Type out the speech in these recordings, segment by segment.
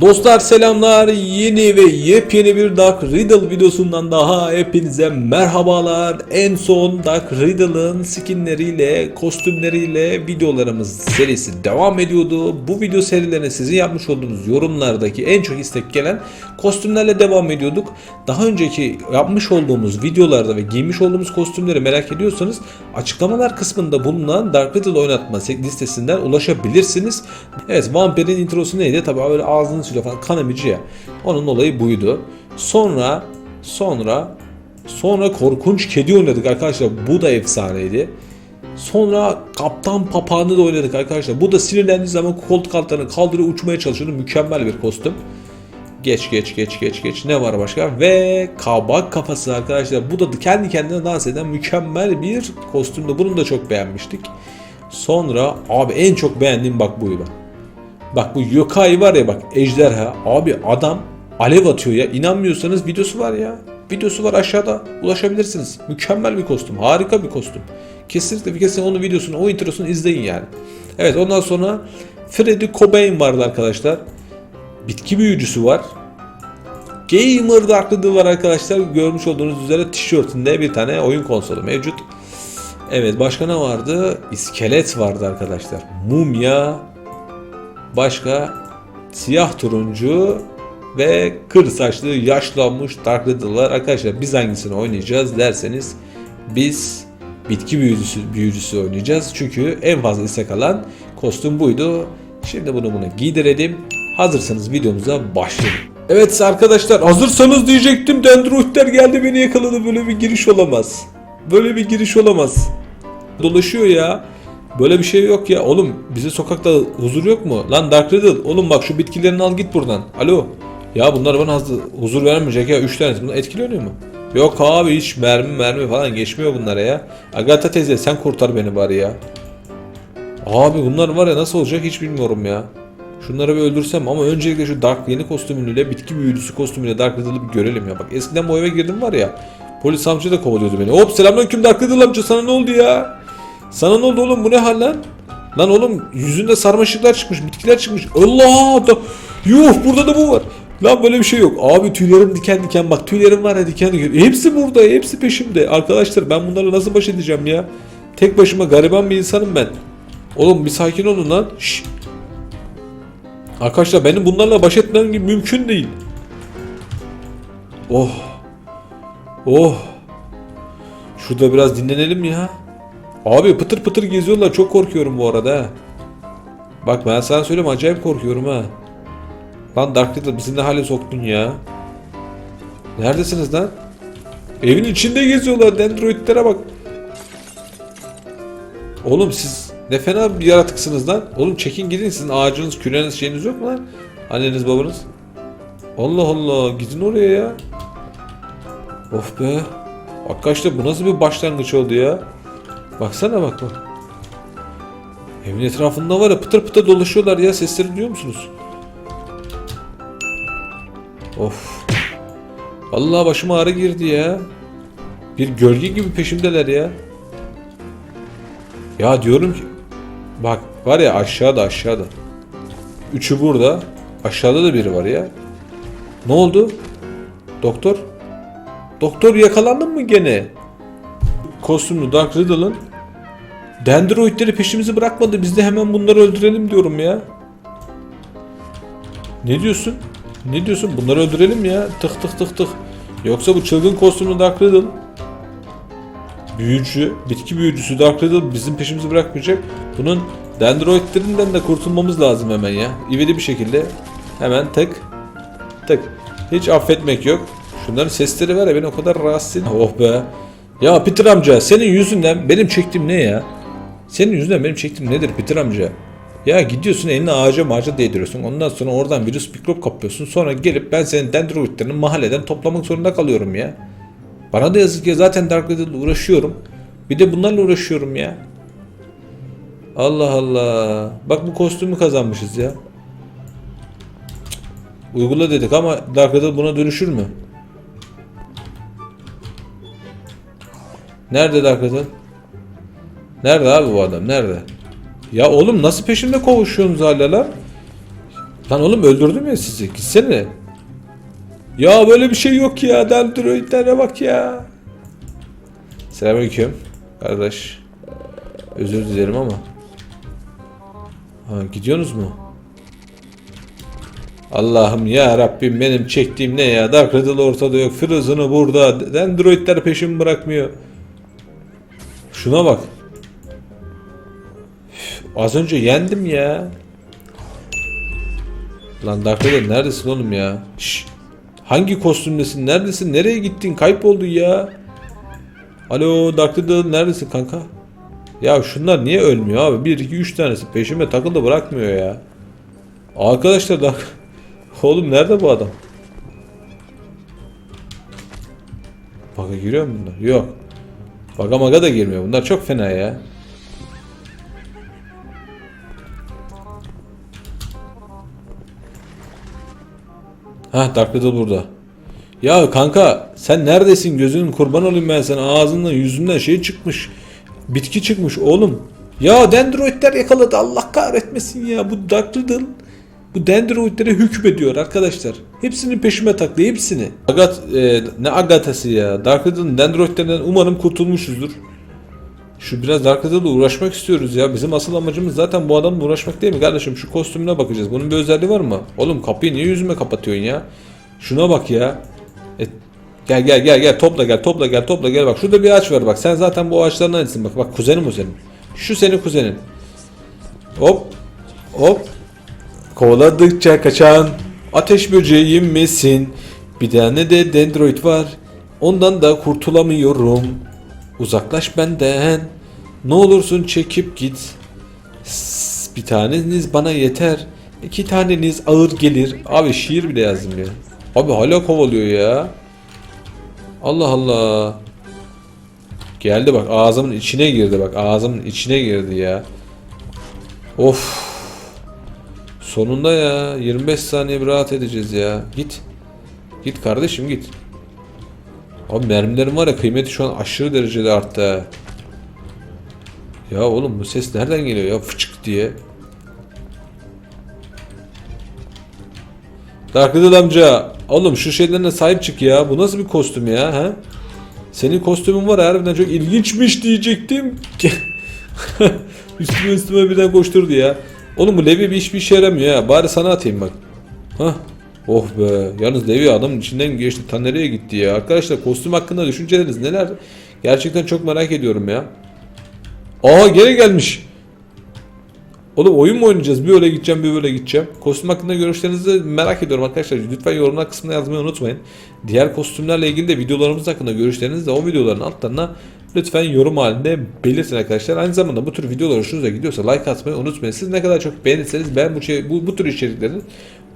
Dostlar selamlar. Yeni ve yepyeni bir Dark Riddle videosundan daha hepinize merhabalar. En son Dark Riddle'ın skinleriyle, kostümleriyle videolarımız serisi devam ediyordu. Bu video serilerine sizin yapmış olduğunuz yorumlardaki en çok istek gelen kostümlerle devam ediyorduk. Daha önceki yapmış olduğumuz videolarda ve giymiş olduğumuz kostümleri merak ediyorsanız açıklamalar kısmında bulunan Dark Riddle oynatma listesinden ulaşabilirsiniz. Evet Vampir'in introsu neydi? Tabii böyle ağzını siliyor falan kan emici ya. Onun olayı buydu. Sonra sonra sonra korkunç kedi oynadık arkadaşlar. Bu da efsaneydi. Sonra Kaptan Papağan'ı da oynadık arkadaşlar. Bu da sinirlendiği zaman koltuk altlarını kaldırıyor uçmaya çalışıyor. Mükemmel bir kostüm. Geç geç geç geç geç. Ne var başka? Ve kabak kafası arkadaşlar. Bu da kendi kendine dans eden mükemmel bir kostümdü. Bunu da çok beğenmiştik. Sonra abi en çok beğendiğim bak buydu. Bak bu yokai var ya bak ejderha. Abi adam alev atıyor ya. İnanmıyorsanız videosu var ya. Videosu var aşağıda. Ulaşabilirsiniz. Mükemmel bir kostüm. Harika bir kostüm. Kesinlikle bir kesin onun videosunu, o introsunu izleyin yani. Evet ondan sonra Freddy Cobain vardı arkadaşlar. Bitki büyücüsü var. Gamer Dark Riddle var arkadaşlar. Görmüş olduğunuz üzere tişörtünde bir tane oyun konsolu mevcut. Evet başka ne vardı? İskelet vardı arkadaşlar. Mumya. Başka siyah turuncu ve kır saçlı yaşlanmış Dark Riddle var. Arkadaşlar biz hangisini oynayacağız derseniz biz bitki büyücüsü, büyücüsü oynayacağız. Çünkü en fazla istek alan kostüm buydu. Şimdi bunu buna giydirelim. Hazırsanız videomuza başlayalım. Evet arkadaşlar hazırsanız diyecektim. Dendroidler geldi beni yakaladı. Böyle bir giriş olamaz. Böyle bir giriş olamaz. Dolaşıyor ya. Böyle bir şey yok ya. Oğlum bize sokakta huzur yok mu? Lan Dark Riddle oğlum bak şu bitkilerini al git buradan. Alo. Ya bunlar bana huzur vermeyecek ya. Üç tanesi. Bunlar etkileniyor mu? Yok abi hiç mermi mermi falan geçmiyor bunlara ya. Agatha teyze sen kurtar beni bari ya. Abi bunlar var ya nasıl olacak hiç bilmiyorum ya. Şunları bir öldürsem ama öncelikle şu Dark yeni kostümüyle bitki büyücüsü kostümüyle Dark Riddle'ı bir görelim ya. Bak eskiden bu eve girdim var ya. Polis amca da kovalıyordu beni. Hop selamünaleyküm Dark Riddle amca sana ne oldu ya? Sana ne oldu oğlum bu ne hal lan? Lan oğlum yüzünde sarmaşıklar çıkmış, bitkiler çıkmış. Allah da yuh burada da bu var. Lan böyle bir şey yok. Abi tüylerim diken diken bak tüylerim var ya diken diken. Hepsi burada, hepsi peşimde. Arkadaşlar ben bunlarla nasıl baş edeceğim ya? Tek başıma gariban bir insanım ben. Oğlum bir sakin olun lan. Şşş. Arkadaşlar benim bunlarla baş etmem gibi mümkün değil. Oh. Oh. Şurada biraz dinlenelim ya. Abi pıtır pıtır geziyorlar. Çok korkuyorum bu arada. Bak ben sana söyleyeyim acayip korkuyorum ha. Lan Dark Riddle bizi ne hale soktun ya. Neredesiniz lan? Evin içinde geziyorlar. Dendroidlere bak. Oğlum siz ne fena bir yaratıksınız lan. Oğlum çekin gidin sizin ağacınız, küreniz şeyiniz yok mu lan? Anneniz babanız. Allah Allah gidin oraya ya. Of be. Arkadaşlar bu nasıl bir başlangıç oldu ya? Baksana bak bak. Evin etrafında var ya pıtır pıtır dolaşıyorlar ya sesleri duyuyor musunuz? Of. Vallahi başıma ağrı girdi ya. Bir gölge gibi peşimdeler ya. Ya diyorum ki bak var ya aşağıda aşağıda. Üçü burada. Aşağıda da biri var ya. Ne oldu? Doktor? Doktor yakalandın mı gene? Kostümlü Dark Riddle'ın Dendroidleri peşimizi bırakmadı. Biz de hemen bunları öldürelim diyorum ya. Ne diyorsun? Ne diyorsun? Bunları öldürelim ya. Tık tık tık tık. Yoksa bu çılgın kostümlü Dark Riddle büyücü, bitki büyücüsü Dark Riddle bizim peşimizi bırakmayacak. Bunun dendroidlerinden de kurtulmamız lazım hemen ya. İvedi bir şekilde hemen tık tık. Hiç affetmek yok. Şunların sesleri var ya beni o kadar rahatsız ediyor. Oh be. Ya Peter amca senin yüzünden benim çektiğim ne ya? Senin yüzünden benim çektiğim nedir Peter amca? Ya gidiyorsun elini ağaca mağaca değdiriyorsun. Ondan sonra oradan virüs mikrop kapıyorsun. Sonra gelip ben senin dendroidlerini mahalleden toplamak zorunda kalıyorum ya. Bana da yazık ya zaten Dark Riddle'la uğraşıyorum. Bir de bunlarla uğraşıyorum ya. Allah Allah. Bak bu kostümü kazanmışız ya. Uygula dedik ama Dark Riddle buna dönüşür mü? Nerede Dark Riddle? Nerede abi bu adam? Nerede? Ya oğlum nasıl peşimde kovuşuyorsunuz hala lan? Lan oğlum öldürdüm ya sizi. Gitsene. Ya böyle bir şey yok ya. Dendroidlere bak ya. Selamünaleyküm. Kardeş. Özür dilerim ama. Ha, gidiyorsunuz mu? Allah'ım ya Rabbim benim çektiğim ne ya? Dark Riddle ortada yok. Frozen'ı burada. Dendroidler peşimi bırakmıyor. Şuna bak. Az önce yendim ya. Lan Riddle neredesin oğlum ya? Şş. Hangi kostümdesin? Neredesin? Nereye gittin? Kayboldun ya. Alo Riddle neredesin kanka? Ya şunlar niye ölmüyor abi? 1 2 3 tanesi peşime takıldı bırakmıyor ya. Arkadaşlar Dark Oğlum nerede bu adam? Baga giriyor mu bunlar? Yok. Baga maga da girmiyor. Bunlar çok fena ya. Ha Dark Riddle burada. Ya kanka sen neredesin gözünün kurban olayım ben sana ağzından yüzünden şey çıkmış. Bitki çıkmış oğlum. Ya dendroidler yakaladı Allah kahretmesin ya bu Dark Riddle. Bu dendroidlere hükmediyor arkadaşlar. Hepsini peşime taktı hepsini. Agat e, ne agatası ya. Dark Riddle'ın dendroidlerinden umarım kurtulmuşuzdur. Şu biraz Dark Riddle'la uğraşmak istiyoruz ya. Bizim asıl amacımız zaten bu adamla uğraşmak değil mi kardeşim? Şu kostümüne bakacağız. Bunun bir özelliği var mı? Oğlum kapıyı niye yüzüme kapatıyorsun ya? Şuna bak ya. E, gel gel gel gel topla gel topla gel topla gel bak. Şurada bir ağaç var bak. Sen zaten bu ağaçların aynısın bak. Bak kuzenim o senin. Şu senin kuzenin. Hop. Hop. Kovaladıkça kaçan ateş böceğim misin? Bir tane de dendroid var. Ondan da kurtulamıyorum. Uzaklaş benden. Ne olursun çekip git. Bir taneniz bana yeter. İki taneniz ağır gelir. Abi şiir bile yazdım ya. Abi hala kovalıyor ya. Allah Allah. Geldi bak ağzımın içine girdi bak ağzımın içine girdi ya. Of. Sonunda ya 25 saniye bir rahat edeceğiz ya. Git. Git kardeşim git. Abi mermilerim var ya kıymeti şu an aşırı derecede arttı. Ya oğlum bu ses nereden geliyor ya fıçık diye. Dark Riddle amca oğlum şu şeylerine sahip çık ya. Bu nasıl bir kostüm ya ha? Senin kostümün var harbiden çok ilginçmiş diyecektim. üstüme üstüme birden koşturdu ya. Oğlum bu Levi bir hiçbir işe yaramıyor ya. Bari sana atayım bak. Hah. Oh be. Yalnız Levi adamın içinden geçti. Ta nereye gitti ya? Arkadaşlar kostüm hakkında düşünceleriniz neler? Gerçekten çok merak ediyorum ya. Aa geri gelmiş. Oğlum oyun mu oynayacağız? Bir öyle gideceğim bir böyle gideceğim. Kostüm hakkında görüşlerinizi merak ediyorum arkadaşlar. Lütfen yorumlar kısmına yazmayı unutmayın. Diğer kostümlerle ilgili de videolarımız hakkında görüşlerinizi de o videoların altlarına lütfen yorum halinde belirtin arkadaşlar. Aynı zamanda bu tür videolar hoşunuza gidiyorsa like atmayı unutmayın. Siz ne kadar çok beğenirseniz ben bu, şey, bu, bu tür içeriklerin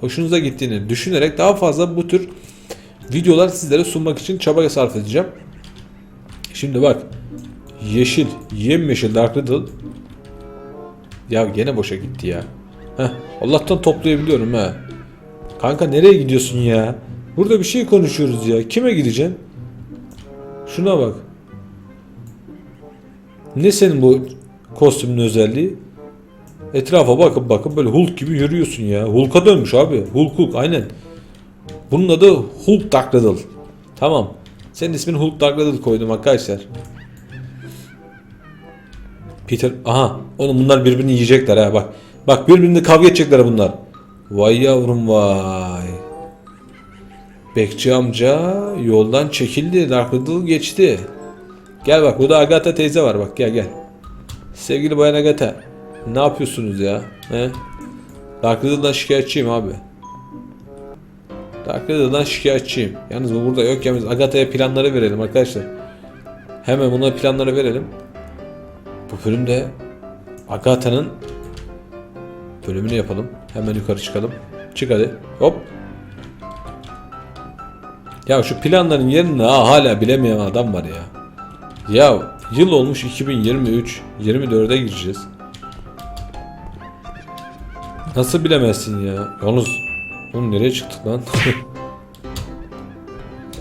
hoşunuza gittiğini düşünerek daha fazla bu tür videolar sizlere sunmak için çaba sarf edeceğim. Şimdi bak. Yeşil, yemyeşil Dark Riddle ya gene boşa gitti ya. Heh, Allah'tan toplayabiliyorum ha. Kanka nereye gidiyorsun ya? Burada bir şey konuşuyoruz ya. Kime gideceksin? Şuna bak. Ne senin bu kostümün özelliği? Etrafa bakıp bakıp böyle Hulk gibi yürüyorsun ya. Hulk'a dönmüş abi. Hulk Hulk aynen. Bunun adı Hulk Dark. Tamam. Senin ismin Hulk Dark koydum arkadaşlar. Peter aha oğlum bunlar birbirini yiyecekler ha bak. Bak birbirini kavga edecekler bunlar. Vay yavrum vay. Bekçi amca yoldan çekildi. Dark Riddle geçti. Gel bak burada Agatha teyze var bak gel gel. Sevgili bayan Agatha. Ne yapıyorsunuz ya? He? Dark Riddle'dan şikayetçiyim abi. Dark Riddle'dan şikayetçiyim. Yalnız bu burada yok ya biz Agatha'ya planları verelim arkadaşlar. Hemen buna planları verelim. Bu bölümde Agatha'nın bölümünü yapalım. Hemen yukarı çıkalım. Çık hadi. Hop. Ya şu planların yerini ha, hala bilemeyen adam var ya. Ya yıl olmuş 2023. 24'e gireceğiz. Nasıl bilemezsin ya? Yalnız oğlum nereye çıktık lan?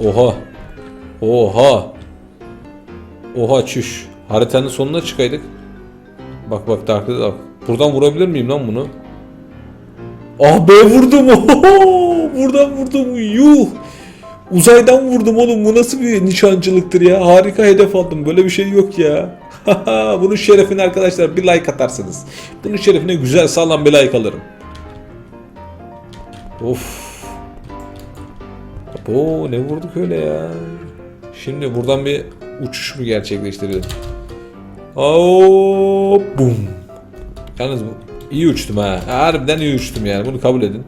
Oha. Oha. Oha çüş. Haritanın sonuna çıkaydık. Bak bak Dark Riddle bak. Buradan vurabilir miyim lan bunu? Ah be vurdum. Buradan vurdum. Yuh. Uzaydan vurdum oğlum. Bu nasıl bir nişancılıktır ya? Harika hedef aldım. Böyle bir şey yok ya. Bunun şerefine arkadaşlar bir like atarsınız. Bunun şerefine güzel sağlam bir like alırım. Of. Abo ne vurduk öyle ya. Şimdi buradan bir uçuş mu gerçekleştirelim? Hop bum. Yalnız bu iyi uçtum ha. Harbiden iyi uçtum yani. Bunu kabul edin.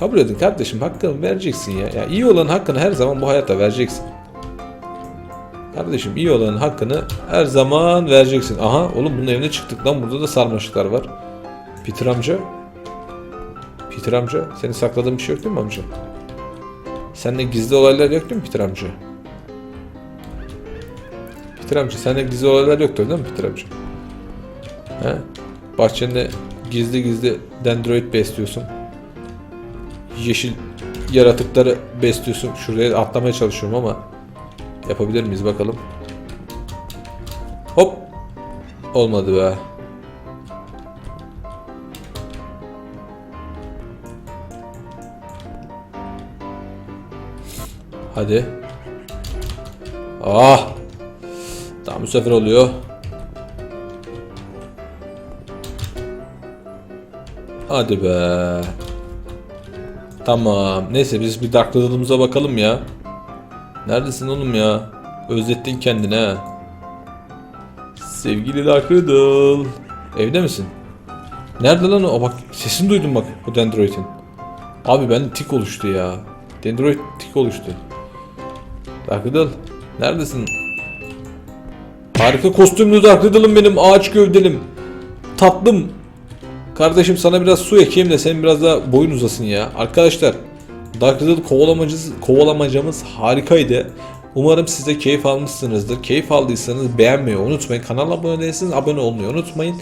Kabul edin kardeşim. Hakkını vereceksin ya. Ya iyi olan hakkını her zaman bu hayatta vereceksin. Kardeşim iyi olanın hakkını her zaman vereceksin. Aha oğlum bunun evine çıktık lan. Burada da sarmaşıklar var. Peter amca. Peter amca. Senin sakladığın bir şey yok değil mi amca? Seninle gizli olaylar yok değil mi Peter amca? Peter amca seninle gizli olaylar yoktur değil mi Peter amca? He? Bahçende gizli gizli dendroid besliyorsun. Yeşil yaratıkları besliyorsun. Şuraya atlamaya çalışıyorum ama yapabilir miyiz bakalım. Hop. Olmadı be. Hadi. Ah. Tamam bu sefer oluyor. Hadi be. Tamam. Neyse biz bir Dark Riddle'ımıza bakalım ya. Neredesin oğlum ya? Özlettin kendini ha. Sevgili Dark Riddle. Evde misin? Nerede lan o? Bak sesini duydum bak bu Dendroid'in. Abi ben tik oluştu ya. Dendroid tik oluştu. Dark Riddle. Neredesin? Harika kostümlü Dark Riddle'ım benim. Ağaç gövdelim. Tatlım. Kardeşim sana biraz su ekeyim de senin biraz daha boyun uzasın ya. Arkadaşlar Dark Riddle kovalamacımız, kovalamacamız harikaydı. Umarım siz de keyif almışsınızdır. Keyif aldıysanız beğenmeyi unutmayın. Kanala abone değilseniz abone olmayı unutmayın.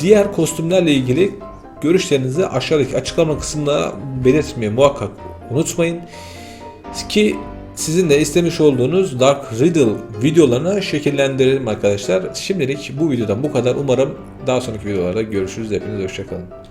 Diğer kostümlerle ilgili görüşlerinizi aşağıdaki açıklama kısmında belirtmeyi muhakkak unutmayın. Ki sizin de istemiş olduğunuz Dark Riddle videolarını şekillendirelim arkadaşlar. Şimdilik bu videodan bu kadar. Umarım daha sonraki videolarda görüşürüz. Hepinize hoşçakalın.